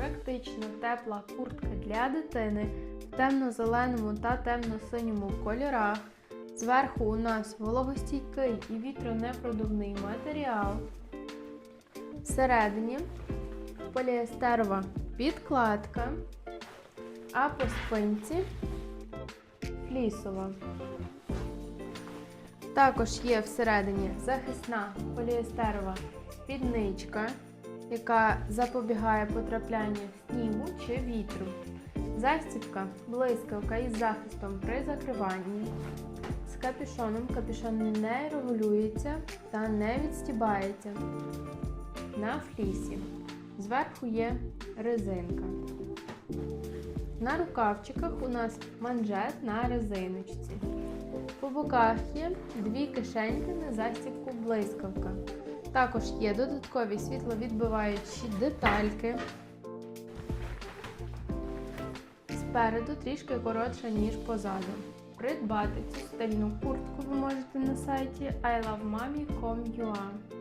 практична тепла куртка для дитини в темно-зеленому та темно-синьому кольорах. Зверху у нас вологостійкий і вітронепродувний матеріал. Всередині поліестерова підкладка, а по спинці флісова. Також є всередині захисна поліестерова спідничка, яка запобігає потраплянню снігу чи вітру. Застібка блискавка із захистом при закриванні. З капюшоном капюшон не регулюється та не відстібається. На флісі. Зверху є резинка. На рукавчиках у нас манжет на резиночці. По боках є дві кишеньки на застібку блискавка. Також є додаткові світловідбиваючі детальки. Спереду трішки коротша, ніж позаду. Придбати цю стильну куртку ви можете на сайті ilovemami.com.ua